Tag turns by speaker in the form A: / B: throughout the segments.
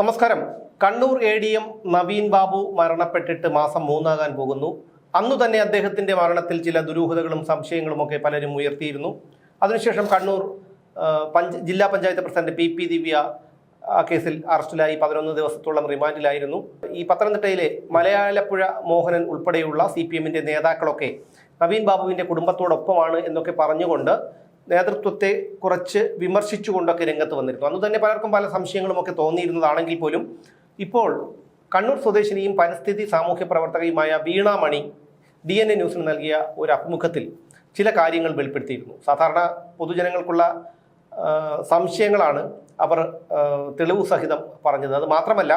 A: നമസ്കാരം. Kannur A D M Naveen Babu മരണപ്പെട്ടിട്ട് മാസം മൂന്നാകാൻ പോകുന്നു. അന്നു തന്നെ അദ്ദേഹത്തിന്റെ മരണത്തിൽ ചില ദുരൂഹതകളും സംശയങ്ങളും ഒക്കെ പലരും ഉയർത്തിയിരുന്നു. അതിനുശേഷം കണ്ണൂർ പഞ്ച് ജില്ലാ panchayat president P P Divya ആ കേസിൽ അറസ്റ്റിലായി. പതിനൊന്ന് ദിവസത്തോളം റിമാൻഡിലായിരുന്നു. ഈ പത്തനംതിട്ടയിലെ മലയാളപ്പുഴ മോഹനൻ ഉൾപ്പെടെയുള്ള സി പി എമ്മിന്റെ നേതാക്കളൊക്കെ നവീൻ ബാബുവിന്റെ കുടുംബത്തോടൊപ്പമാണ് എന്നൊക്കെ പറഞ്ഞുകൊണ്ട് നേതൃത്വത്തെ കുറച്ച് വിമർശിച്ചുകൊണ്ടൊക്കെ രംഗത്ത് വന്നിരുന്നു. അന്ന് തന്നെ പലർക്കും പല സംശയങ്ങളും ഒക്കെ തോന്നിയിരുന്നതാണെങ്കിൽ പോലും ഇപ്പോൾ കണ്ണൂർ സ്വദേശിനിയും പരിസ്ഥിതി സാമൂഹ്യ പ്രവർത്തകയുമായ വീണാമണി ഡി എൻ എ ന്യൂസിന് നൽകിയ ഒരു അഭിമുഖത്തിൽ ചില കാര്യങ്ങൾ വെളിപ്പെടുത്തിയിരുന്നു. സാധാരണ പൊതുജനങ്ങൾക്കുള്ള സംശയങ്ങളാണ് അവർ തെളിവ് സഹിതം പറഞ്ഞത്. അത് മാത്രമല്ല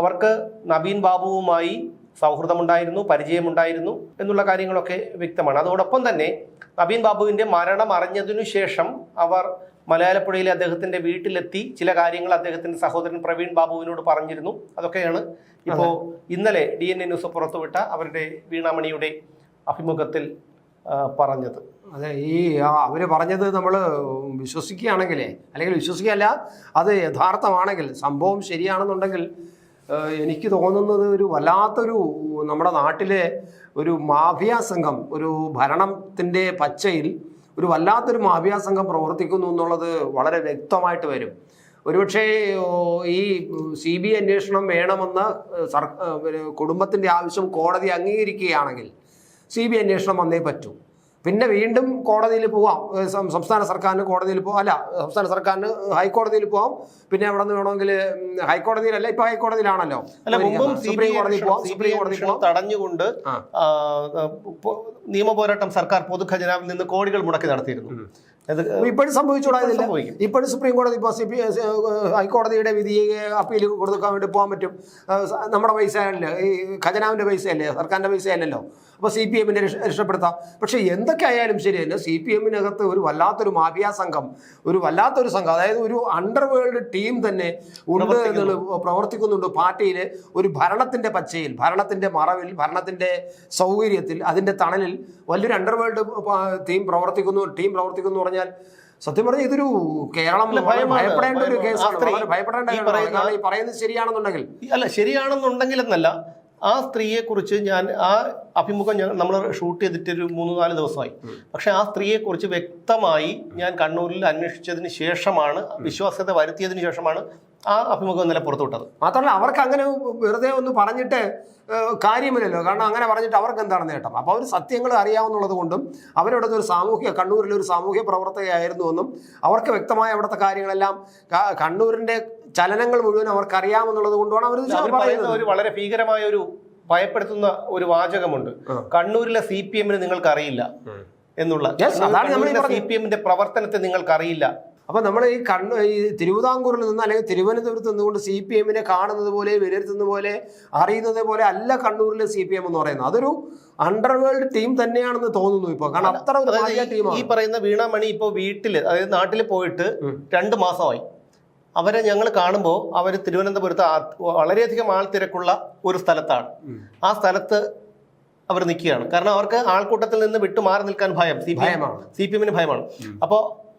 A: അവർക്ക് നവീൻ ബാബുവുമായി സൗഹൃദമുണ്ടായിരുന്നു പരിചയമുണ്ടായിരുന്നു എന്നുള്ള കാര്യങ്ങളൊക്കെ വ്യക്തമാണ്. അതോടൊപ്പം തന്നെ നവീൻ ബാബുവിന്റെ മരണം അറിഞ്ഞതിനു ശേഷം അവർ മലയാളപ്പുഴയിലെ അദ്ദേഹത്തിന്റെ വീട്ടിലെത്തി. ചില കാര്യങ്ങൾ അദ്ദേഹത്തിന്റെ സഹോദരൻ പ്രവീൺ ബാബുവിനോട് പറഞ്ഞിരുന്നു. അതൊക്കെയാണ് ഇപ്പോൾ ഇന്നലെ ഡി എൻ എ ന്യൂസ് പുറത്തുവിട്ട അവരുടെ വീണാമണിയുടെ അഭിമുഖത്തിൽ പറഞ്ഞത്.
B: അതെ ഈ അവർ അവർ പറഞ്ഞത് നമ്മൾ വിശ്വസിക്കുകയാണെങ്കിലേ അല്ലെങ്കിൽ വിശ്വസിക്കുകയല്ല അത് യഥാർത്ഥമാണെങ്കിൽ സംഭവം ശരിയാണെന്നുണ്ടെങ്കിൽ എനിക്ക് തോന്നുന്നത് ഒരു വല്ലാത്തൊരു നമ്മുടെ നാട്ടിലെ ഒരു മാഫിയ സംഘം ഒരു ഭരണത്തിന്റെ പച്ചയിൽ ഒരു വല്ലാത്തൊരു മാഫിയ സംഘം പ്രവർത്തിക്കുന്നു എന്നുള്ളത് വളരെ വ്യക്തമായിട്ട് വരും. ഒരുപക്ഷേ ഈ സി ബി അന്വേഷണം വേണമെന്ന് സർ കുടുംബത്തിന്റെ ആവശ്യം കോടതി അംഗീകരിക്കുകയാണെങ്കിൽ സി ബി അന്വേഷണം വന്നേ പറ്റൂ. പിന്നെ വീണ്ടും കോടതിയിൽ പോവാം. സംസ്ഥാന സർക്കാരിന് കോടതിയിൽ പോവാം അല്ല സംസ്ഥാന സർക്കാരിന് ഹൈക്കോടതിയിൽ പോവാം. പിന്നെ അവിടെ നിന്ന് വേണമെങ്കിൽ ഹൈക്കോടതിയിലല്ല ഇപ്പൊ ഹൈക്കോടതിയിലാണല്ലോ. സുപ്രീം കോടതി പോവാം സുപ്രീം കോടതി പോവാം.
A: തടഞ്ഞുകൊണ്ട്
B: ആ.
A: ആ, നിയമ പോരാട്ടം സർക്കാർ പൊതുഖജനാവിൽ നിന്ന് കോടികൾ മുടക്കി നടത്തിയിരുന്നു.
B: ഇപ്പോഴും സംഭവിച്ചുകൂടാതില്ല. ഇപ്പോഴും സുപ്രീം കോടതി ഇപ്പോൾ സി പി ഹൈക്കോടതിയുടെ വിധിയെ അപ്പീൽ കൊടുക്കാൻ വേണ്ടി പോകാൻ പറ്റും. നമ്മുടെ പൈസ അല്ലേ? ഈ ഖജനാവിന്റെ പൈസ അല്ലേ സർക്കാരിന്റെ പൈസ അല്ലല്ലോ അപ്പോൾ സി പി എമ്മിനെ രക്ഷപ്പെടുത്താം. പക്ഷേ എന്തൊക്കെ ആയാലും ശരി തന്നെ സി പി എമ്മിനകത്ത് ഒരു വല്ലാത്തൊരു മാഫിയ സംഘം ഒരു വല്ലാത്തൊരു സംഘം അതായത് ഒരു അണ്ടർവേൾഡ് ടീം തന്നെ ഉണ്ട് എന്നുള്ളത് പ്രവർത്തിക്കുന്നുണ്ട്. പാർട്ടിയിൽ ഒരു ഭരണത്തിന്റെ പച്ചയിൽ ഭരണത്തിന്റെ മറവിൽ ഭരണത്തിന്റെ സൗകര്യത്തിൽ അതിന്റെ തണലിൽ വലിയൊരു അണ്ടർവേൾഡ് ടീം പ്രവർത്തിക്കുന്നു ടീം പ്രവർത്തിക്കുന്നു പറഞ്ഞാൽ സത്യം പറഞ്ഞാൽ ഇതൊരു കേരളം ഭയപ്പെടേണ്ട ഒരു
A: കേസ്
B: കേസാണ് ഭയപ്പെടേണ്ട
A: ഈ
B: പറയുന്നത് ശരിയാണെന്നുണ്ടെങ്കിൽ.
A: അല്ല ശരിയാണെന്നുണ്ടെങ്കിൽ എന്നല്ല ആ സ്ത്രീയെ കുറിച്ച് ഞാൻ ആ അഭിമുഖം ഞാൻ നമ്മൾ ഷൂട്ട് ചെയ്തിട്ട് ഒരു മൂന്ന് നാല് ദിവസമായി. പക്ഷെ ആ സ്ത്രീയെ കുറിച്ച് വ്യക്തമായി ഞാൻ കണ്ണൂരിൽ അന്വേഷിച്ചതിന് ശേഷമാണ് വിശ്വാസ്യത വരുത്തിയതിന് ശേഷമാണ് ആ അഭിമുഖം ഇന്നലെ പുറത്തുവിട്ടത്.
B: മാത്രമല്ല അവർക്ക് അങ്ങനെ വെറുതെ ഒന്ന് പറഞ്ഞിട്ട് കാര്യമില്ലല്ലോ. കാരണം അങ്ങനെ പറഞ്ഞിട്ട് അവർക്ക് എന്താണ് നേട്ടം? അപ്പോൾ അവർ സത്യങ്ങൾ അറിയാവുന്നുള്ളത് കൊണ്ടും അവരവിടുത്തെ ഒരു സാമൂഹ്യ കണ്ണൂരിലെ ഒരു സാമൂഹ്യ പ്രവർത്തകയായിരുന്നു എന്നും അവർക്ക് വ്യക്തമായ അവിടുത്തെ കാര്യങ്ങളെല്ലാം കണ്ണൂരിന്റെ കണ്ണൂരിന്റെ ചലനങ്ങൾ മുഴുവൻ അവർക്ക് അറിയാമെന്നുള്ളത് കൊണ്ടാണ് അവർ പറയുന്നത്
A: ഒരു വളരെ ഭീകരമായ ഒരു ഭയപ്പെടുത്തുന്ന ഒരു വാചകമുണ്ട്. കണ്ണൂരിലെ സി പി എമ്മിന് നിങ്ങൾക്ക് അറിയില്ല എന്നുള്ള. സി പി എമ്മിന്റെ പ്രവർത്തനത്തെ നിങ്ങൾക്ക് അറിയില്ല
B: അപ്പൊ നമ്മൾ ഈ കണ്ണു ഈ തിരുവിതാംകൂറിൽ നിന്ന് അല്ലെങ്കിൽ തിരുവനന്തപുരത്ത് നിന്നുകൊണ്ട് സി പി എമ്മിനെ കാണുന്നത് പോലെ വിലയിരുത്തുന്ന പോലെ അറിയുന്നത് പോലെ അല്ല കണ്ണൂരിലെ സി പി എം എന്ന് പറയുന്നത്. അതൊരു അണ്ടർവേൾഡ് ടീം തന്നെയാണെന്ന് തോന്നുന്നു ഇപ്പൊ. കാരണം അത്ര വലിയ
A: ഈ-
B: ടീമാണ്
A: പറയുന്ന വീണാമണി ഇപ്പൊ വീട്ടിൽ അതായത് നാട്ടിൽ പോയിട്ട്. രണ്ട് മാസമായി. അവരെ ഞങ്ങൾ കാണുമ്പോൾ അവർ തിരുവനന്തപുരത്ത് വളരെയധികം ആൾ തിരക്കുള്ള ഒരു സ്ഥലത്താണ്. ആ സ്ഥലത്ത് അവർ നിൽക്കുകയാണ്. കാരണം അവർക്ക് ആൾക്കൂട്ടത്തിൽ നിന്ന് വിട്ടു മാറി നിൽക്കാൻ ഭയം. സി പി എമ്മിന് ഭയമാണ്. അപ്പോൾ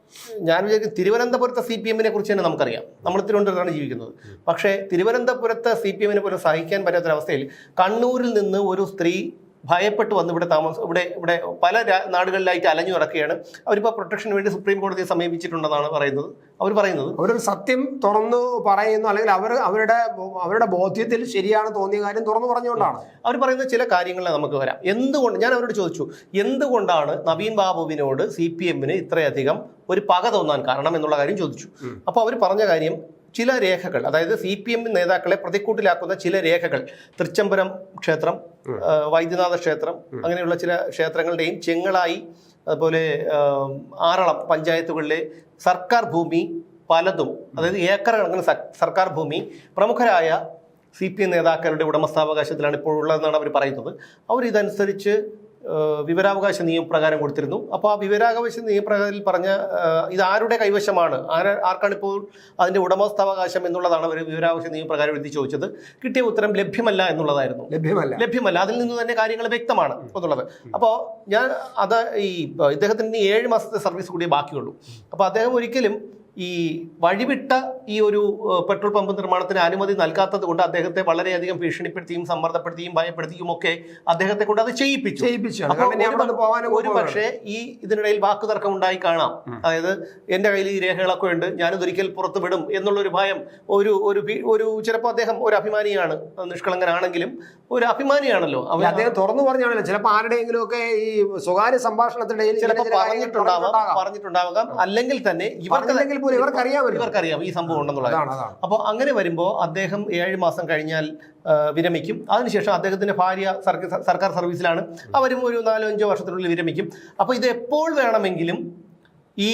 A: ഞാൻ വിചാരിക്കും തിരുവനന്തപുരത്തെ സി പി എമ്മിനെ കുറിച്ച് തന്നെ നമുക്കറിയാം. നമ്മൾ തിരുവനന്തപുരത്താണ് ജീവിക്കുന്നത്. പക്ഷേ തിരുവനന്തപുരത്തെ സി പി എമ്മിനെ പോലും സഹിക്കാൻ പറ്റാത്തൊരവസ്ഥയിൽ കണ്ണൂരിൽ നിന്ന് ഒരു സ്ത്രീ ഭയപ്പെട്ട് വന്ന് ഇവിടെ താമസം ഇവിടെ ഇവിടെ പല നാടുകളിലായിട്ട് അലഞ്ഞു നടക്കുകയാണ്. അവരിപ്പോൾ പ്രൊട്ടക്ഷന് വേണ്ടി സുപ്രീം കോടതിയെ സമീപിച്ചിട്ടുണ്ടെന്നാണ് പറയുന്നത്. അവർ പറയുന്നത്?
B: അവരൊരു സത്യം തുറന്നു പറയുന്നു അല്ലെങ്കിൽ അവർ അവരുടെ അവരുടെ ബോധ്യത്തിൽ ശരിയാണ് തോന്നിയ കാര്യം തുറന്നു പറഞ്ഞുകൊണ്ടാണ്.
A: അവർ പറയുന്ന ചില കാര്യങ്ങളെ നമുക്ക് വരാം. എന്തുകൊണ്ട് ഞാൻ അവരോട് ചോദിച്ചു എന്തുകൊണ്ടാണ് നവീൻ ബാബുവിനോട് സി പി എമ്മിന് ഇത്രയധികം ഒരു പക തോന്നാൻ കാരണം എന്നുള്ള കാര്യം ചോദിച്ചു. അപ്പോൾ അവർ പറഞ്ഞ കാര്യം ചില രേഖകൾ അതായത് സി പി എം നേതാക്കളെ പ്രതിക്കൂട്ടിലാക്കുന്ന ചില രേഖകൾ തൃച്ചംബരം ക്ഷേത്രം വൈദ്യനാഥ ക്ഷേത്രം അങ്ങനെയുള്ള ചില ക്ഷേത്രങ്ങളുടെയും ചെങ്ങളായി അതുപോലെ ആറളം പഞ്ചായത്തുകളിലെ സർക്കാർ ഭൂമി പലതും അതായത് ഏക്കർ കണക്കിന് സർക്കാർ ഭൂമി പ്രമുഖരായ സി പി എം നേതാക്കളുടെ ഉടമസ്ഥാവകാശത്തിലാണ് ഇപ്പോൾ ഉള്ളതെന്നാണ് അവർ പറയുന്നത്. ആ, വിവരാവകാശ നിയമപ്രകാരം കൊടുത്തിരുന്നു. അപ്പോൾ ആ വിവരാവകാശ നിയമപ്രകാരത്തിൽ പറഞ്ഞ ഇത് ആരുടെ കൈവശമാണ്? ആര ആർക്കാണ് ഇപ്പോൾ അതിന്റെ ഉടമസ്ഥാവകാശം എന്നുള്ളതാണ് അവർ വിവരാവകാശ നിയമപ്രകാരം എഴുതി ചോദിച്ചത്. കിട്ടിയ ഉത്തരം ലഭ്യമല്ല എന്നുള്ളതായിരുന്നു.
B: ലഭ്യമല്ല.
A: ലഭ്യമല്ല. അതിൽ നിന്ന് തന്നെ കാര്യങ്ങൾ വ്യക്തമാണ് എന്നുള്ളത്. അപ്പോൾ ഞാൻ അത് ഈ ഇദ്ദേഹത്തിന് ഏഴ് മാസത്തെ സർവീസ് കൂടിയേ ബാക്കിയുള്ളൂ. അപ്പോൾ അദ്ദേഹം ഒരിക്കലും ഈ വഴിവിട്ട ഈ ഒരു പെട്രോൾ പമ്പ് നിർമ്മാണത്തിന് അനുമതി നൽകാത്തത് കൊണ്ട് അദ്ദേഹത്തെ വളരെയധികം ഭീഷണിപ്പെടുത്തിയും സമ്മർദ്ദപ്പെടുത്തിയും ഭയപ്പെടുത്തിയും ഒക്കെ അദ്ദേഹത്തെ കൊണ്ട് അത് ചെയ്യിപ്പിച്ചു.
B: ചെയ്യിപ്പിച്ചു.
A: ഒരു പക്ഷേ ഈ ഇതിനിടയിൽ വാക്കുതർക്കം ഉണ്ടായി കാണാം. അതായത് എന്റെ കയ്യിൽ ഈ രേഖകളൊക്കെ ഉണ്ട് ഞാനിത് ഒരിക്കൽ പുറത്ത് വിടും എന്നുള്ളൊരു ഭയം ഒരു ഒരു ഒരു ചിലപ്പോൾ അദ്ദേഹം ഒരു അഭിമാനിയാണ് നിഷ്കളങ്കനാണെങ്കിലും ഒരു അഭിമാനിയാണല്ലോ.
B: അദ്ദേഹം തുറന്നു പറഞ്ഞാണല്ലോ ചിലപ്പോൾ ആരുടെയെങ്കിലും ഒക്കെ ഈ സ്വകാര്യ സംഭാഷണത്തിനിടയിൽ
A: ചിലപ്പോൾ പറഞ്ഞിട്ടുണ്ടാവാം പറഞ്ഞിട്ടുണ്ടാവാം. അല്ലെങ്കിൽ തന്നെ ഇവർക്ക്
B: പറഞ്ഞില്ലെങ്കിൽ പോലും ഇവർക്ക് അറിയാമല്ലോ
A: ഇവർക്കറിയാം ഈ സംഭവം. ഉണ്ടെന്നുള്ളത്
B: അതാണ് അതാണ്.
A: അപ്പോൾ അങ്ങനെ വരുമ്പോൾ അദ്ദേഹം ഏഴ് മാസം കഴിഞ്ഞാൽ വിരമിക്കും. അതിനുശേഷം അദ്ദേഹത്തിന്റെ ഭാര്യ സർക്കാർ സർവീസിലാണ്. അവരും ഒരു നാലോ അഞ്ചോ വർഷത്തിനുള്ളിൽ വിരമിക്കും. അപ്പോൾ ഇത് എപ്പോൾ വേണമെങ്കിലും ഈ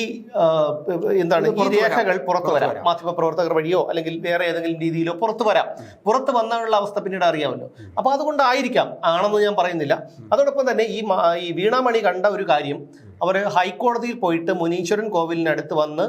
A: എന്താണ് ഈ രേഖകൾ പുറത്തു വരാം.
B: വരാം.
A: മാധ്യമ പ്രവർത്തകർ വഴിയോ അല്ലെങ്കിൽ വേറെ ഏതെങ്കിലും രീതിയിലോ പുറത്തു വരാം. പുറത്ത് വന്നുള്ള അവസ്ഥ പിന്നീട് അറിയാമല്ലോ. അപ്പോൾ അതുകൊണ്ടായിരിക്കാം. ആണെന്ന് ഞാൻ പറയുന്നില്ല. അതോടൊപ്പം തന്നെ ഈ ഈ വീണാമണി കണ്ട ഒരു കാര്യം അവർ ഹൈക്കോടതിയിൽ പോയിട്ട് മുനീശ്വരൻ കോവിലിനടുത്ത് വന്ന്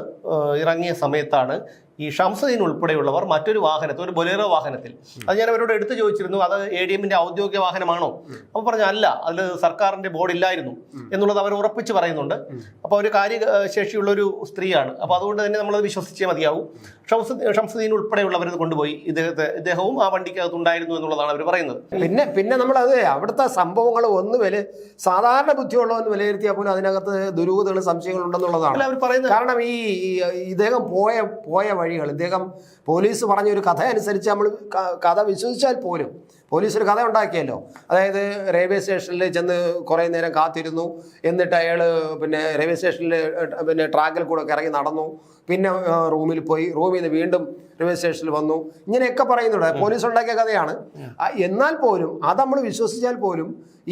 A: ഇറങ്ങിയ സമയത്താണ് ഈ ഷംസദീൻ ഉൾപ്പെടെയുള്ളവർ മറ്റൊരു വാഹനത്തിൽ ഒരു ബൊലേറോ വാഹനത്തിൽ. അത് ഞാൻ അവരോട് എടുത്തു ചോദിച്ചിരുന്നു അത് എ ഡി എമ്മിന്റെ ഔദ്യോഗിക വാഹനമാണോ? അപ്പോൾ പറഞ്ഞു അല്ല അതിൽ സർക്കാരിന്റെ ബോർഡ് ഇല്ലായിരുന്നു എന്നുള്ളത് അവർ ഉറപ്പിച്ച് പറയുന്നുണ്ട്. അപ്പോൾ ഒരു കാര്യശേഷിയുള്ള ഒരു സ്ത്രീയാണ്. അപ്പോൾ അതുകൊണ്ട് തന്നെ നമ്മളത് വിശ്വസിച്ചേ മതിയാവും. ഷംസദീൻ ഷംസദീൻ ഉൾപ്പെടെയുള്ളവർ ഇത് കൊണ്ടുപോയി. ഇദ്ദേഹത്തെ ഇദ്ദേഹവും ആ വണ്ടിക്കകത്ത് ഉണ്ടായിരുന്നു എന്നുള്ളതാണ് അവർ പറയുന്നത്.
B: പിന്നെ പിന്നെ നമ്മളത് അവിടുത്തെ സംഭവങ്ങൾ ഒന്ന് വില സാധാരണ ബുദ്ധിയുള്ളവന്ന് വിലയിരുത്തിയാൽ പോലും അതിനകത്ത് ദുരൂഹതകളും സംശയങ്ങൾ ഉണ്ടെന്നുള്ളതാണ് കാരണം ഈ ഇദ്ദേഹം പോയ പോയ വഴികൾ ഇദ്ദേഹം പോലീസ് പറഞ്ഞ ഒരു കഥ അനുസരിച്ച് നമ്മൾ കഥ വിശ്വസിച്ചാൽ പോലും പോലീസ് ഒരു കഥ ഉണ്ടാക്കിയല്ലോ. അതായത് റെയിൽവേ സ്റ്റേഷനിൽ ചെന്ന് കുറേ നേരം കാത്തിരുന്നു എന്നിട്ട് അയാൾ പിന്നെ റെയിൽവേ സ്റ്റേഷനിൽ പിന്നെ ട്രാക്കിൽ കൂടെ ഇറങ്ങി നടന്നു. പിന്നെ റൂമിൽ പോയി. റൂമിൽ നിന്ന് വീണ്ടും റെയിൽവേ സ്റ്റേഷനിൽ വന്നു. ഇങ്ങനെയൊക്കെ പറയുന്നുണ്ട്. പോലീസ് ഉണ്ടാക്കിയ കഥയാണ്. എന്നാൽ പോലും അത് നമ്മൾ വിശ്വസിച്ചാൽ പോലും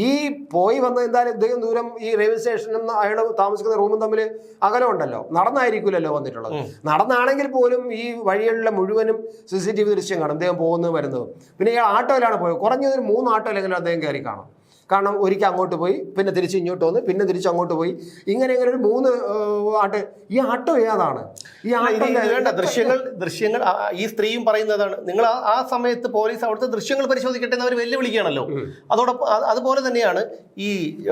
B: ഈ പോയി വന്ന എന്തായാലും ഇദ്ദേഹം ദൂരം ഈ റെയിൽവേ സ്റ്റേഷനും അയാൾ താമസിക്കുന്ന റൂമും തമ്മിൽ അകലമുണ്ടല്ലോ. നടന്നായിരിക്കില്ലല്ലോ വന്നിട്ടുള്ളത്. നടന്നാണെങ്കിൽ പോലും ഈ വഴികളിലെ മുഴുവനും സി സി ടി വി ദൃശ്യം കാണും. അദ്ദേഹം പോകുന്നത് വരുന്നത് പിന്നെ ഈ ആട്ടോയിലാണ് പോയത്. കുറഞ്ഞതൊരു മൂന്ന് ആട്ടോയിലെങ്കിലും അദ്ദേഹം കയറി കാണും. കാരണം ഒരിക്കൽ അങ്ങോട്ട് പോയി പിന്നെ തിരിച്ച് ഇങ്ങോട്ട് വന്ന് പിന്നെ തിരിച്ച് അങ്ങോട്ട് പോയി. ഇങ്ങനെ ഇങ്ങനെ ഒരു മൂന്ന് ആട്ട്. ഈ ആട്ടോ ഏതാണ്? ഈ
A: വേണ്ട ദൃശ്യങ്ങൾ ദൃശ്യങ്ങൾ ഈ സ്ത്രീയും പറയുന്നതാണ് നിങ്ങൾ ആ- ആ സമയത്ത് പോലീസ് അവിടുത്തെ ദൃശ്യങ്ങൾ പരിശോധിക്കട്ടെ എന്ന് അവർ വെല്ലുവിളിക്കുകയാണല്ലോ. അതോടൊപ്പം അതുപോലെ തന്നെയാണ് ഈ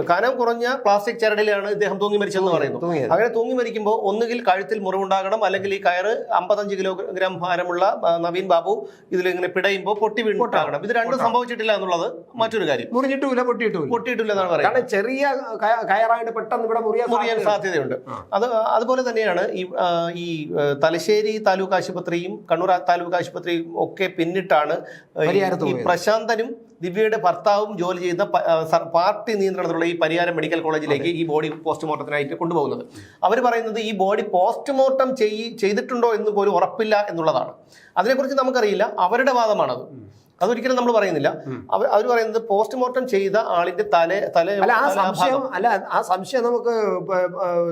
A: കനം കുറഞ്ഞ പ്ലാസ്റ്റിക് ചരടിലാണ് ഇദ്ദേഹം തൂങ്ങി മരിച്ചതെന്ന് പറയുന്നു. അങ്ങനെ തൂങ്ങി മരിക്കുമ്പോൾ ഒന്നുകിൽ കഴുത്തിൽ മുറിവുണ്ടാകണം അല്ലെങ്കിൽ ഈ കയറ് അമ്പത്തഞ്ച് കിലോഗ്രാം ഭാരമുള്ള നവീൻ ബാബു ഇതിലിങ്ങനെ പിടയുമ്പോൾ പൊട്ടി വീണ്ടും ഇത് രണ്ടും സംഭവിച്ചിട്ടില്ല എന്നുള്ളത് മറ്റൊരു കാര്യം.
B: മുറിഞ്ഞിട്ടുമില്ല പൊട്ടിയിട്ടുമില്ല
A: പൊട്ടിയിട്ടില്ലെന്നാണ് പറയുന്നത്.
B: കാരണം ചെറിയ കയ- കയറായിട്ട് പെട്ടെന്ന് ഇവിടെ മുറിയാൻ
A: സാധ്യതയുണ്ട്. അത് അതുപോലെ തന്നെയാണ് ഈ ഈ തലശ്ശേരി താലൂക്ക് ആശുപത്രിയും കണ്ണൂർ താലൂക്ക് ആശുപത്രിയും ഒക്കെ പിന്നിട്ടാണ് ഈ-. പ്രശാന്തനും ദിവ്യയുടെ ഭർത്താവും ജോലി ചെയ്യുന്ന പാർട്ടി നിയന്ത്രണത്തിലുള്ള ഈ പരിയാരം മെഡിക്കൽ കോളേജിലേക്ക് ഈ ബോഡി പോസ്റ്റ്മോർട്ടത്തിനായിട്ട് കൊണ്ടുപോകുന്നത്. അവർ പറയുന്നത് ഈ ബോഡി പോസ്റ്റ്മോർട്ടം ചെയ് ചെയ്തിട്ടുണ്ടോ എന്ന് പോലും ഉറപ്പില്ല എന്നുള്ളതാണ്. അതിനെക്കുറിച്ച് നമുക്കറിയില്ല. അവരുടെ വാദമാണത്. അതൊരിക്കലും നമ്മൾ പറയുന്നില്ല. അവർ അവർ പറയുന്നത് പോസ്റ്റ്മോർട്ടം ചെയ്ത ആളിന്റെ തല തല
B: അല്ല ആ സംശയം അല്ല ആ സംശയം നമുക്ക്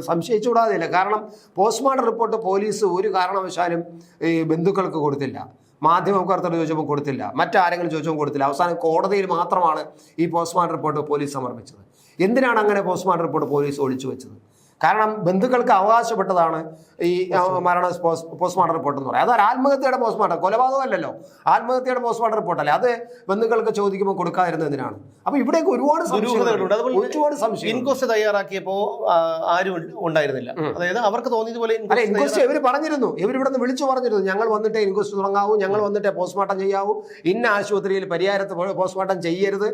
B: സംശയിച്ചുകൂടാതില്ല കാരണം പോസ്റ്റ്മോർട്ടം റിപ്പോർട്ട് പോലീസ് ഒരു കാരണവശാലും ഈ ബന്ധുക്കൾക്ക് കൊടുത്തില്ല. മാധ്യമപ്രവർത്തകർ ചോദിച്ചപ്പോൾ കൊടുത്തില്ല. മറ്റാരെങ്കിലും ചോദിച്ചപ്പോൾ കൊടുത്തില്ല. അവസാനം കോടതിയിൽ മാത്രമാണ് ഈ പോസ്റ്റ്മോർട്ടം റിപ്പോർട്ട് പോലീസ് സമർപ്പിച്ചത്. എന്തിനാണ് അങ്ങനെ പോസ്റ്റ്മോർട്ടം റിപ്പോർട്ട് പോലീസ് ഒളിച്ചു വെച്ചത്? കാരണം ബന്ധുക്കൾക്ക് അവകാശപ്പെട്ടതാണ് ഈ മരണ പോസ്- പോസ്റ്റ്മോർട്ടം റിപ്പോർട്ട് എന്ന് പറയുന്നത്. അതൊരു ആത്മഹത്യയുടെ പോസ്റ്റ്മോർട്ടം കൊലപാതകമല്ലല്ലോ. ആത്മഹത്യയുടെ പോസ്റ്റ്മോർട്ടം റിപ്പോർട്ടല്ലേ അത് ബന്ധുക്കൾക്ക് ചോദിക്കുമ്പോൾ കൊടുക്കാതിരുന്ന എന്തിനാണ്? അപ്പൊ ഇവിടേക്ക് ഒരുപാട് ഒരുപാട് സംശയം
A: ഇൻക്വസ്റ്റ് തയ്യാറാക്കിയപ്പോ ആരും ഉണ്ടായിരുന്നില്ല. അതായത് അവർക്ക് തോന്നിയതുപോലെ
B: അല്ല ഇൻക്വസ്റ്റ് ഇവർ പറഞ്ഞിരുന്നു. ഇവർ ഇവിടെ നിന്ന് വിളിച്ചു പറഞ്ഞിരുന്നു. ഞങ്ങൾ വന്നിട്ടേ ഇൻക്വസ്റ്റ് തുടങ്ങാവൂ ഞങ്ങൾ വന്നിട്ടേ പോസ്റ്റ്മോർട്ടം ചെയ്യാവൂ. ഇന്ന ആശുപത്രിയിൽ പരിഹാരത്ത് പോസ്റ്റ്മോർട്ടം ചെയ്യരുത്.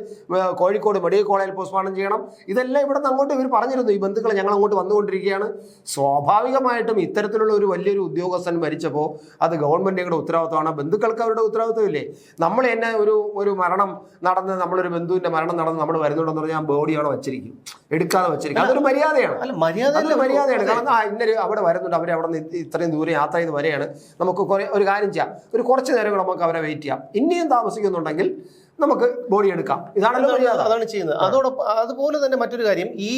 B: കോഴിക്കോട് മെഡിക്കൽ കോളേജിൽ പോസ്റ്റ്മോർട്ടം ചെയ്യണം. ഇതെല്ലാം ഇവിടെ നിന്ന് അങ്ങോട്ട് ഇവർ പറഞ്ഞിരുന്നു. ഈ ബന്ധുക്കൾ ഞങ്ങൾ അങ്ങോട്ട് വന്നുകൊണ്ടിരിക്കുകയാണ് സ്വാഭാവികമായിട്ടും ഇത്തരത്തിലുള്ള ഒരു വലിയൊരു ഉദ്യോഗസ്ഥൻ മരിച്ചപ്പോൾ അത് ഗവൺമെന്റിന്റെ ഉത്തരവാദിത്തമാണ് ബന്ധുക്കൾക്ക് അവരുടെ ഉത്തരവാദിത്തമില്ലേ നമ്മൾ തന്നെ ഒരു ഒരു മരണം നടന്ന് നമ്മളൊരു ബന്ധുവിന്റെ മരണം നടന്ന് നമ്മൾ വരുന്നുണ്ടെന്ന് പറഞ്ഞാൽ ബോഡി അവിടെ വെച്ചിരിക്കും. എടുക്കാതെ വെച്ചിരിക്കും. അതൊരു മര്യാദയാണ്.
A: അല്ല മര്യാദ
B: മര്യാദയാണ്. കാരണം ആ ഇന്നൊരു അവിടെ വരുന്നുണ്ട്. അവർ അവിടെ നിന്ന് ഇത്രയും ദൂരം യാത്ര ചെയ്ത് വരെയാണ് നമുക്ക് കുറേ ഒരു കാര്യം ചെയ്യാം. ഒരു കുറച്ച് നേരം കൂടെ നമുക്ക് അവരെ വെയിറ്റ് ചെയ്യാം. ഇനിയും താമസിക്കുന്നുണ്ടെങ്കിൽ നമുക്ക് ബോഡി എടുക്കാം. ഇതാണല്ലോ
A: അതാണ് ചെയ്യുന്നത്. അതോടൊപ്പം അതുപോലെ തന്നെ മറ്റൊരു കാര്യം ഈ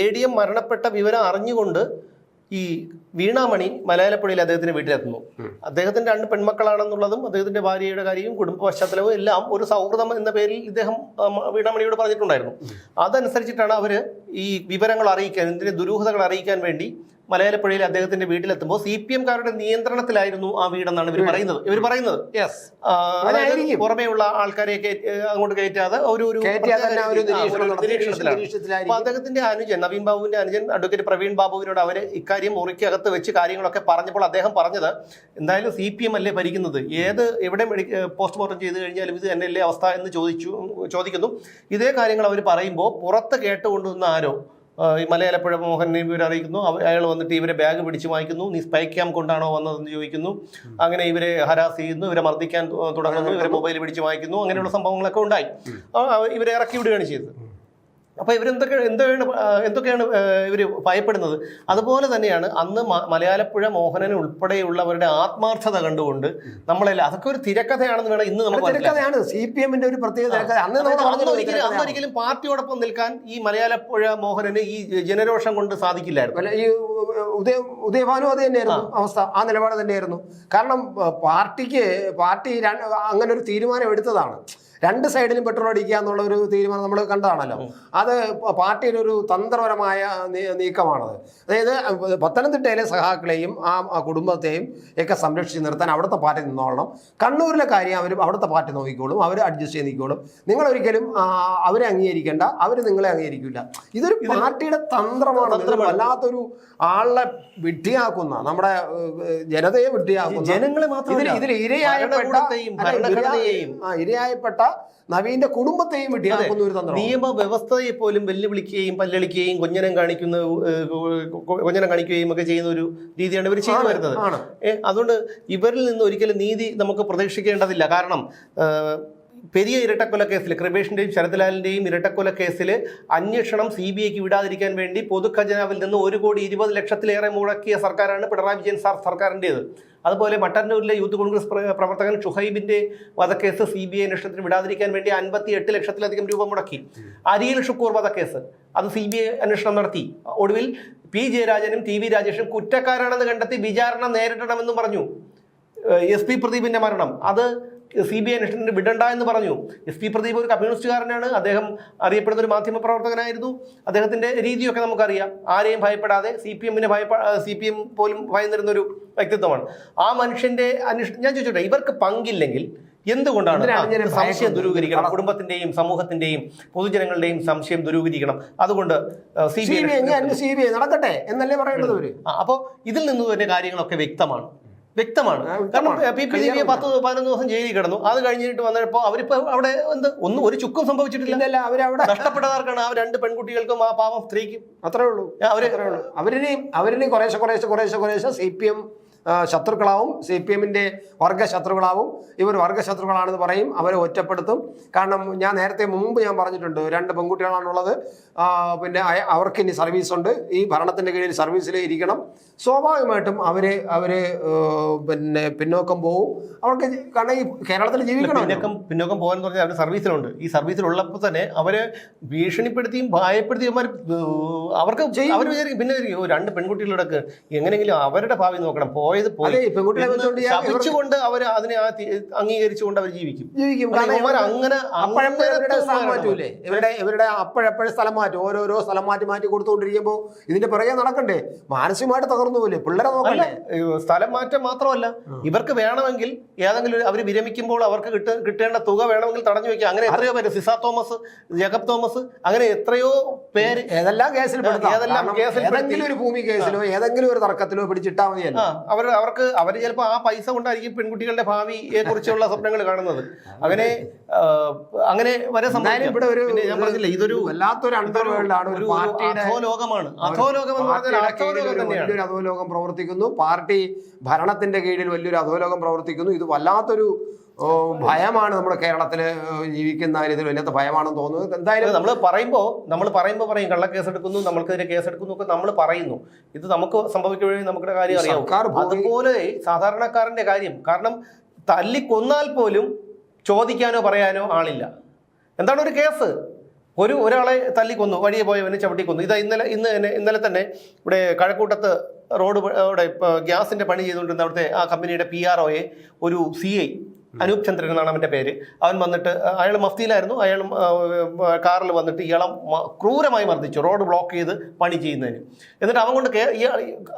A: എ ഡി എം മരണപ്പെട്ട വിവരം അറിഞ്ഞുകൊണ്ട് ഈ വീണാമണി മലയാളപ്പുഴയിൽ അദ്ദേഹത്തിന്റെ വീട്ടിലെത്തുന്നു. അദ്ദേഹത്തിന്റെ രണ്ട് പെൺമക്കളാണെന്നുള്ളതും അദ്ദേഹത്തിന്റെ ഭാര്യയുടെ കാര്യവും കുടുംബ പശ്ചാത്തലവും എല്ലാം ഒരു സൗഹൃദം എന്ന പേരിൽ ഇദ്ദേഹം വീണാമണിയോട് പറഞ്ഞിട്ടുണ്ടായിരുന്നു. അതനുസരിച്ചിട്ടാണ് അവർ ഈ വിവരങ്ങൾ അറിയിക്കാൻ ഇതിന്റെ ദുരൂഹതകൾ അറിയിക്കാൻ വേണ്ടി മലയാളപ്പുഴയിൽ അദ്ദേഹത്തിന്റെ വീട്ടിലെത്തുമ്പോൾ സി പി എംകാരുടെ നിയന്ത്രണത്തിലായിരുന്നു ആ വീടെന്നാണ് ഇവർ പറയുന്നത്. ഇവർ പറയുന്നത്.
B: യെസ്
A: അതായത്. പുറമേയുള്ള ആൾക്കാരെ അങ്ങോട്ട് കയറ്റാതെ ഒരു ഒരു നിരീക്ഷണത്തിലാണ് അപ്പൊ അദ്ദേഹത്തിന്റെ അനുജൻ നവീൻ ബാബുവിന്റെ അനുജൻ അഡ്വക്കേറ്റ് പ്രവീൺ ബാബുവിനോട് അവർ ഇക്കാര്യം മുറിക്കകത്ത് വെച്ച് കാര്യങ്ങളൊക്കെ പറഞ്ഞപ്പോൾ അദ്ദേഹം പറഞ്ഞത് എന്തായാലും സി പി എം അല്ലേ ഭരിക്കുന്നത്? ഏത് എവിടെ പോസ്റ്റ്മോർട്ടം ചെയ്ത് കഴിഞ്ഞാലും ഇത് തന്നെയല്ലേ അവസ്ഥ? എന്ന് ചോദിച്ചു ചോദിക്കുന്നു. ഇതേ കാര്യങ്ങൾ അവർ പറയുമ്പോൾ പുറത്ത് കേട്ടുകൊണ്ടുവന്ന ആരോ? ഈ മലയാലപ്പുഴ മോഹനെ ഇവർ അറിയിക്കുന്നു. അയാൾ വന്നിട്ട് ഇവരെ ബാഗ് പിടിച്ച് വാങ്ങിക്കുന്നു. നീ സ്പൈ ക്യാം കൊണ്ടാണോ വന്നതെന്ന് ചോദിക്കുന്നു. അങ്ങനെ ഇവരെ ഹരാസ് ചെയ്യുന്നു. ഇവരെ മർദ്ദിക്കാൻ തുടങ്ങുന്നു. ഇവരെ മൊബൈൽ പിടിച്ച് വാങ്ങിക്കുന്നു. അങ്ങനെയുള്ള സംഭവങ്ങളൊക്കെ ഉണ്ടായി. ഇവരെ ഇറക്കി വിടുകയാണ് ചെയ്തത്. അപ്പോൾ ഇവരെന്തൊക്കെ എന്തൊക്കെയാണ് എന്തൊക്കെയാണ് ഇവർ ഇവർ ഭയപ്പെടുന്നത്? അതുപോലെ തന്നെയാണ് അന്ന് മലയാളപ്പുഴ മോഹനൻ ഉൾപ്പെടെയുള്ളവരുടെ ആത്മാർത്ഥത കണ്ടുകൊണ്ട് നമ്മളെല്ലാം അതൊക്കെ ഒരു തിരക്കഥയാണെന്ന് വേണം ഇന്ന് നമുക്ക്
B: തിരക്കഥയാണ് സി പി എമ്മിന്റെ ഒരു പ്രത്യേക നമ്മൾ
A: അന്നൊരിക്കലും. അന്നൊരിക്കലും പാർട്ടിയോടൊപ്പം നിൽക്കാൻ ഈ മലയാളപ്പുഴ മോഹനന് ഈ ജനരോഷം കൊണ്ട് സാധിക്കില്ലായിരുന്നു.
B: ഈ ഉദയ ഉദയഭാനു അത് തന്നെയായിരുന്നു അവസ്ഥ. ആ നിലപാട് തന്നെയായിരുന്നു. കാരണം പാർട്ടിക്ക് പാർട്ടി അങ്ങനെ ഒരു തീരുമാനം എടുത്തതാണ്. രണ്ട് സൈഡിലും പെട്രോൾ അടിക്കുക എന്നുള്ള ഒരു തീരുമാനം നമ്മൾ കണ്ടതാണല്ലോ. അത് പാർട്ടിയുടെ ഒരു തന്ത്രപരമായ നീക്കമാണത്. അതായത് പത്തനംതിട്ടയിലെ സഹാക്കളെയും ആ കുടുംബത്തെയും ഒക്കെ സംരക്ഷിച്ച് നിർത്താൻ അവിടുത്തെ പാർട്ടി നിന്നോളണം. കണ്ണൂരിലെ കാര്യം അവർ അവിടുത്തെ പാർട്ടി നോക്കിക്കോളും അവർ അഡ്ജസ്റ്റ് ചെയ്ത് നിൽക്കോളും നിങ്ങൾ ഒരിക്കലും അവരെ അംഗീകരിക്കേണ്ട അവർ നിങ്ങളെ അംഗീകരിക്കില്ല ഇതൊരു പാർട്ടിയുടെ തന്ത്രമാണ്. വല്ലാത്തൊരു ആളെ വിട്ടിയാക്കുന്ന നമ്മുടെ ജനതയെ വിട്ടിയാക്കുന്ന
A: ജനങ്ങളെ മാത്രം
B: ഇതിൽ ഇരയായപ്പെട്ട ഇരയായപ്പെട്ട നവീന്റെ കുടുംബത്തെയും വെട്ടിയാക്കുന്ന ഒരു തന്ത്രം
A: നിയമവ്യവസ്ഥയെ പോലും വെല്ലുവിളിക്കുകയും പല്ലളിക്കുകയും കൊഞ്ഞനം കാണിക്കുന്ന കൊഞ്ഞനം കാണിക്കുകയും ഒക്കെ ചെയ്യുന്ന ഒരു രീതിയാണ് ഇവർ ചെയ്തു വരുന്നത്. അതുകൊണ്ട് ഇവരിൽ നിന്ന് ഒരിക്കലും നീതി നമുക്ക് പ്രതീക്ഷിക്കേണ്ടതില്ല. കാരണം പെരിയ ഇരട്ടക്കൊല കേസിൽ കൃപേഷിന്റെയും ശരത്ലാലിന്റെയും ഇരട്ടക്കൊല കേസിൽ അന്വേഷണം സി ബി ഐക്ക് വിടാതിരിക്കാൻ വേണ്ടി പൊതുഖജനാവിൽ നിന്ന് ഒരു കോടി ഇരുപത് ലക്ഷത്തിലേറെ മുടക്കിയ സർക്കാരാണ് പിണറായി വിജയൻ സാർ സർക്കാരിന്റേത് അതുപോലെ മട്ടന്നൂരിലെ യൂത്ത് കോൺഗ്രസ് പ്ര- പ്രവർത്തകൻ ഷുഹൈബിന്റെ വധക്കേസ് സി ബി ഐ അന്വേഷണത്തിന് വിടാതിരിക്കാൻ വേണ്ടി അൻപത്തി എട്ട് ലക്ഷത്തിലധികം രൂപ മുടക്കി. അരിയിൽ ഷുക്കൂർ വധക്കേസ് അത് സി ബി ഐ അന്വേഷണം നടത്തി. ഒടുവിൽ പി ജയരാജനും ടി വി രാജേഷും കുറ്റക്കാരാണെന്ന് കണ്ടെത്തി വിചാരണ നേരിടണമെന്നും പറഞ്ഞു. എസ് പി പ്രദീപിന്റെ മരണം. അത് സി ബി ഐ അന്വേഷണത്തിന് വിടണ്ട എന്ന് പറഞ്ഞു. എസ് പി പ്രദീപ് ഒരു കമ്മ്യൂണിസ്റ്റുകാരനാണ്. അദ്ദേഹം അറിയപ്പെടുന്ന ഒരു മാധ്യമ പ്രവർത്തകനായിരുന്നു അദ്ദേഹത്തിന്റെ രീതിയൊക്കെ നമുക്കറിയാം. ആരെയും ഭയപ്പെടാതെ സി പി എമ്മിനെ ഭയപ്പ സി പി എം പോലും ഭയന്നിരുന്ന ഒരു വ്യക്തിത്വമാണ്. ആ മനുഷ്യന്റെ അന്വേഷണം ഞാൻ ചോദിച്ചോട്ടെ ഇവർക്ക് പങ്കില്ലെങ്കിൽ എന്തുകൊണ്ടാണ് സംശയം ദുരൂകരിക്കണം കുടുംബത്തിന്റെയും സമൂഹത്തിന്റെയും പൊതുജനങ്ങളുടെയും സംശയം ദുരൂകരിക്കണം അതുകൊണ്ട് സി ബി ഐ
B: നടക്കട്ടെ എന്നല്ലേ പറയേണ്ടത് അപ്പോ
A: അപ്പോൾ ഇതിൽ നിന്ന് തന്നെ കാര്യങ്ങളൊക്കെ വ്യക്തമാണ്. വ്യക്തമാണ്. കാരണം. പി പി ദിവ്യ പത്ത് പതിനൊന്ന് ദിവസം ജയിലിൽ കിടന്നു. അത് കഴിഞ്ഞിട്ട് വന്നപ്പോ അവരിപ്പോ അവിടെ എന്ത് ഒന്നും ഒരു ചുക്കും സംഭവിച്ചിട്ടില്ല.
B: അവർ അവരവിടെ
A: നഷ്ടപ്പെട്ടതാർക്കാണ് ആ രണ്ട് പെൺകുട്ടികൾക്കും ആ പാവം സ്ത്രീക്കും.
B: അത്രേ ഉള്ളൂ.
A: അവർ
B: അവരിനെയും ഉള്ളൂ. അവരിനി അവരിനി കുറേശ്ശെ കുറേശ്ശെ കുറേശ്ശെ കുറേശ്ശെ സി പി എം ശത്രുക്കളാവും. സി പി എമ്മിന്റെ വർഗ ശത്രുക്കളാവും ഇവർ വർഗ ശത്രുക്കളാണെന്ന് പറയും. അവരെ ഒറ്റപ്പെടുത്തും. കാരണം ഞാൻ നേരത്തെ മുമ്പ് ഞാൻ പറഞ്ഞിട്ടുണ്ട് രണ്ട് പെൺകുട്ടികളാണുള്ളത്. പിന്നെ അവർക്ക് ഇനി സർവീസ് ഉണ്ട് ഈ ഭരണത്തിന്റെ കീഴിൽ സർവീസിൽ ഇരിക്കണം. സ്വാഭാവികമായിട്ടും അവർ അവർ പിന്നെ പിന്നോക്കം പോവും. അവർക്ക് കാരണം ഈ കേരളത്തിൽ ജീവിക്കണം
A: പിന്നോക്കം പിന്നോക്കം പോകാൻ പറഞ്ഞാൽ അവർ സർവീസിലുണ്ട്. ഈ സർവീസിലുള്ളപ്പോൾ തന്നെ അവരെ ഭീഷണിപ്പെടുത്തിയും ഭയപ്പെടുത്തിയും അവർക്ക് അവർ വിചാരിക്കും പിന്നെ രണ്ട് പെൺകുട്ടികളുടെ എങ്ങനെയെങ്കിലും അവരുടെ ഭാവി നോക്കണം. പോയത് പോയി. ശപിച്ചുകൊണ്ട് അവർ അതിനെ അംഗീകരിച്ചുകൊണ്ട് അവർ ജീവിക്കും. അങ്ങനെ
B: ഇവരുടെ സ്ഥലം
A: അങ്ങനത്തെ
B: മാറ്റൂലേ. ഇവരുടെ ഇവരുടെ അപ്പോഴപ്പോഴും സ്ഥലം മാറ്റും. ഓരോരോ സ്ഥലം മാറ്റി മാറ്റി കൊടുത്തുകൊണ്ടിരിക്കുമ്പോൾ ഇതിന്റെ പുറകെ നടക്കണ്ടേ? മാനസികമായിട്ട് തകർന്നു പോലെ പിള്ളേരെ നോക്കണ്ടേ?
A: സ്ഥലം മാറ്റം മാത്രമല്ല. ഇവർക്ക് വേണമെങ്കിൽ ഏതെങ്കിലും അവർ വിരമിക്കുമ്പോൾ അവർക്ക് കിട്ട കിട്ടേണ്ട തുക വേണമെങ്കിൽ തടഞ്ഞു വെക്കുക. അങ്ങനെ എത്രയോ പേര് സിസാ തോമസ് ജേക്കബ് തോമസ് അങ്ങനെ എത്രയോ പേര്
B: ഏതെല്ലാം കേസിൽ.
A: ഏതെല്ലാം കേസിൽ.
B: ഏതെങ്കിലും ഒരു ഭൂമി കേസിലോ ഏതെങ്കിലും ഒരു തർക്കത്തിലോ പിടിച്ചിട്ടാ മതിയല്ലോ.
A: ആ അവർ അവർക്ക് അവർ ചിലപ്പോൾ ആ പൈസ കൊണ്ടായിരിക്കും പെൺകുട്ടികളുടെ ഭാവിയെ കുറിച്ചുള്ള സ്വപ്നങ്ങൾ കാണുന്നത്. അങ്ങനെ അങ്ങനെ വരെ സംസാരിക്കും
B: ഇവിടെ ഒരു
A: ഞാൻ പറഞ്ഞില്ല ഇതൊരു
B: വല്ലാത്തൊരു അണ്ടർവേൾഡാണ് ഒരു
A: അധോലോകമാണ്. അധോലോകം എന്ന് പറഞ്ഞാൽ അധോലോകം തന്നെയാണ്.
B: അധോലോകം പ്രവർത്തിക്കുന്നു. പാർട്ടി ഭരണത്തിന്റെ കീഴിൽ വലിയൊരു അധോലോകം പ്രവർത്തിക്കുന്നു. ഇത് വല്ലാത്തൊരു ഭയമാണ് നമ്മുടെ കേരളത്തിൽ ജീവിക്കുന്ന കാര്യത്തിൽ വല്ലാത്ത ഭയമാണെന്ന് തോന്നുന്നത്. എന്തായാലും
A: നമ്മൾ പറയുമ്പോൾ നമ്മൾ പറയുമ്പോൾ പറയും കള്ളക്കേസ് എടുക്കുന്നു നമ്മൾക്കെതിരെ കേസ് എടുക്കുന്നു ഒക്കെ നമ്മൾ പറയുന്നു. ഇത് നമുക്ക് സംഭവിക്കുമ്പോഴേ നമുക്കുടെ കാര്യം
B: അറിയാം
A: അതുപോലെ സാധാരണക്കാരന്റെ കാര്യം കാരണം തല്ലിക്കൊന്നാൽ പോലും ചോദിക്കാനോ പറയാനോ ആളില്ല. എന്താണ് ഒരു കേസ്? ഒരു ഒരാളെ തല്ലിക്കൊന്നു വഴിയെ പോയവനെ ചവിട്ടിക്കൊന്നു. ഇതാ ഇന്നലെ ഇന്ന് തന്നെ ഇന്നലെ തന്നെ ഇവിടെ കഴക്കൂട്ടത്ത് റോഡ് ഇവിടെ ഗ്യാസിന്റെ ഗ്യാസിന്റെ പണി ചെയ്തുകൊണ്ടിരുന്ന അവിടുത്തെ ആ കമ്പനിയുടെ പി ആർ ഒയെ ഒരു സി ഐ അനൂപ് ചന്ദ്രൻ എന്നാണ് അവന്റെ പേര്. അവൻ വന്നിട്ട് അയാൾ മഫ്തിയിലായിരുന്നു. അയാൾ കാറിൽ വന്നിട്ട് ഇയാളെ ക്രൂരമായി മർദ്ദിച്ചു റോഡ് ബ്ലോക്ക് ചെയ്ത് പണി ചെയ്യുന്നതിന്. എന്നിട്ട് അവൻ കൊണ്ട് കേ-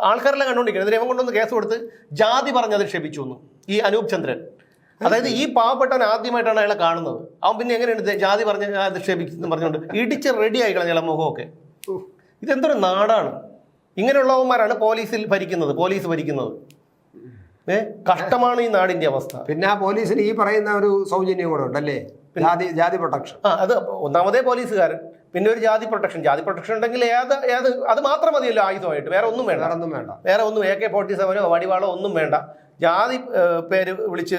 A: ആൾക്കാരെല്ലാം കണ്ടുകൊണ്ടിരിക്കുന്നത് എന്നിട്ട് അവൻ കൊണ്ടൊന്ന് കേസ് കൊടുത്ത് ജാതി പറഞ്ഞ് അത് ക്ഷമിച്ചു എന്ന് ഈ അനൂപ് ചന്ദ്രൻ. അതായത് ഈ പാവപ്പെട്ടവൻ ആദ്യമായിട്ടാണ് അയാളെ കാണുന്നത്. അവൻ പിന്നെ എങ്ങനെയാണ് ജാതി പറഞ്ഞ് അധിക്ഷേപിക്കുന്നു പറഞ്ഞുകൊണ്ട് ഇടിച്ച് റെഡി ആയി കളഞ്ഞ മുഖമൊക്കെ. ഇതെന്തൊരു നാടാണ്. ഇങ്ങനെയുള്ളവന്മാരാണ് പോലീസിൽ ഭരിക്കുന്നത് പോലീസ് ഭരിക്കുന്നത്. കഷ്ടമാണ് ഈ നാടിന്റെ അവസ്ഥ.
B: പിന്നെ ആ പോലീസിന് ഈ പറയുന്ന ഒരു സൗജന്യം കൂടെ ഉണ്ടല്ലേ? ജാതി ജാതി പ്രൊട്ടക്ഷൻ.
A: ആ അത് ഒന്നാമതേ പോലീസുകാരൻ പിന്നെ ഒരു ജാതി പ്രൊട്ടക്ഷൻ. ജാതി പ്രൊട്ടക്ഷൻ ഉണ്ടെങ്കിൽ ഏത് ഏത് അത് മാത്രം മതിയല്ലോ ആയുധമായിട്ട്. വേറെ ഒന്നും വേണ്ട.
B: വേറെ ഒന്നും വേണ്ട.
A: വേറെ ഒന്നും എ കെ ഫോർട്ടി സെവനോ വടിവാളോ ഒന്നും വേണ്ട. ജാതി പേര് വിളിച്ച്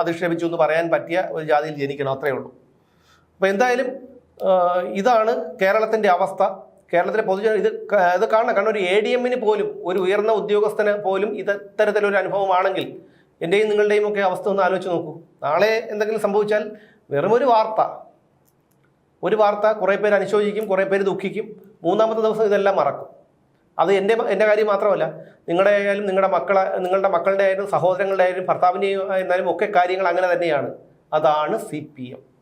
A: അധിക്ഷേപിച്ചു എന്ന് പറയാൻ പറ്റിയ ഒരു ജാതിയിൽ ജനിക്കണം അത്രയേ ഉള്ളൂ. അപ്പോൾ എന്തായാലും ഇതാണ് കേരളത്തിന്റെ അവസ്ഥ. കേരളത്തിലെ പൊതുജന ഇത് ഇത് കാണണം. കാരണം ഒരു എ ഡി എമ്മിന് പോലും ഒരു ഉയർന്ന ഉദ്യോഗസ്ഥന് പോലും ഇത് ഇത്തരത്തിലൊരു അനുഭവമാണെങ്കിൽ എന്റെയും നിങ്ങളുടെയും ഒക്കെ അവസ്ഥ ഒന്ന് ആലോചിച്ച് നോക്കൂ. നാളെ എന്തെങ്കിലും സംഭവിച്ചാൽ വെറും ഒരു വാർത്ത. ഒരു വാർത്ത കുറേ പേര് അനുശോചിക്കും കുറേ പേര് ദുഃഖിക്കും. മൂന്നാമത്തെ ദിവസം ഇതെല്ലാം മറക്കും. അത് എന്റെ എന്റെ കാര്യം മാത്രമല്ല നിങ്ങളുടെ ആയാലും നിങ്ങളുടെ മക്കളെ നിങ്ങളുടെ മക്കളുടെ ആയാലും സഹോദരങ്ങളുടെ ആയാലും ഭർത്താവിന്റെയും ആയിരുന്നാലും ഒക്കെ കാര്യങ്ങൾ അങ്ങനെ തന്നെയാണ്. അതാണ് സി പി എം.